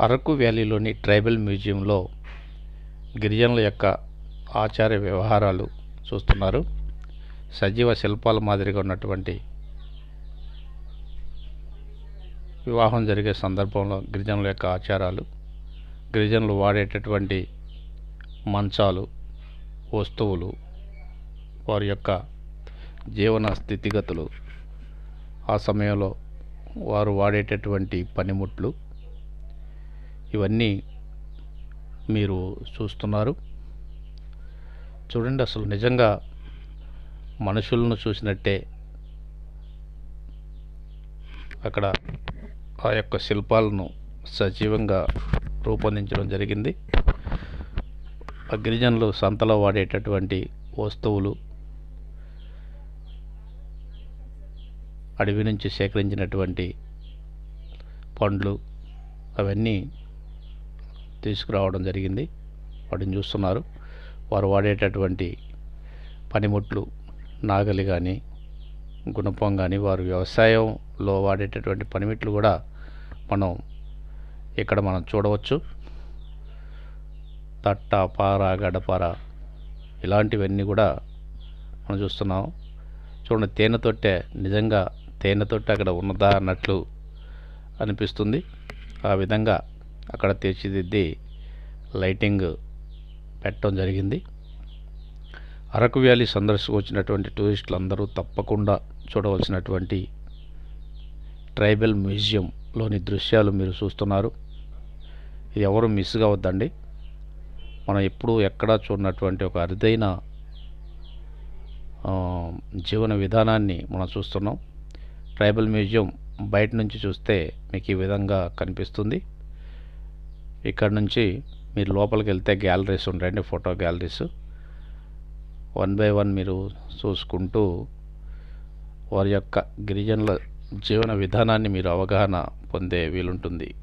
Araku వ్యాలీలోని tribal మ్యూజియంలో గిరిజనుల యొక్క ఆచార వ్యవహారాలు చూస్తున్నారు. సజీవ శిల్పాల మాదిరిగా ఉన్నటువంటి వివాహం జరిగే సందర్భంలో గిరిజనుల యొక్క ఆచారాలు గిరిజనులు వాడేటటువంటి మంచాలు వస్తువులు వారి యొక్క జీవన స్థితిగతులు ఆ సమయంలో వారు వాడేటటువంటి పనిముట్లు ఇవన్నీ మీరు చూస్తున్నారు. చూడండి అసలు నిజంగా మనుషులను చూసినట్టే అక్కడ ఆ యొక్క శిల్పాలను సజీవంగా రూపొందించడం జరిగింది. ఆ గిరిజనులు సంతలో వాడేటటువంటి వస్తువులు అడవి నుంచి సేకరించినటువంటి పండ్లు అవన్నీ తీసుకురావడం జరిగింది. వాటిని చూస్తున్నారు. వారు వాడేటటువంటి పనిముట్లు నాగలి కానీ గుణపం కానీ వారు వ్యవసాయంలో వాడేటటువంటి పనిముట్లు కూడా మనం ఇక్కడ మనం చూడవచ్చు. తట్ట పార గడపార ఇలాంటివన్నీ కూడా మనం చూస్తున్నాం. చూడండి తేనెతొట్టే నిజంగా తేనె తొట్టె అక్కడ ఉన్నదా అన్నట్లు అనిపిస్తుంది. ఆ విధంగా అక్కడ తీర్చిదిద్ది లైటింగ్ పెట్టడం జరిగింది. అరకు వ్యాలీ సందర్శకు వచ్చినటువంటి టూరిస్టులు అందరూ తప్పకుండా చూడవలసినటువంటి ట్రైబల్ మ్యూజియంలోని దృశ్యాలు మీరు చూస్తున్నారు. ఇది ఎవరు మిస్ కావద్దండి. మనం ఎప్పుడూ ఎక్కడా చూడనటువంటి ఒక అరుదైన జీవన విధానాన్ని మనం చూస్తున్నాం. ట్రైబల్ మ్యూజియం బయట నుంచి చూస్తే మీకు ఈ విధంగా కనిపిస్తుంది. ఇక్కడ నుంచి మీరు లోపలికి వెళ్తే గ్యాలరీస్ ఉంటాయండి photo galleries. One by one మీరు చూసుకుంటూ వారి యొక్క గిరిజనుల జీవన విధానాన్ని మీరు అవగాహన పొందే వీలుంటుంది.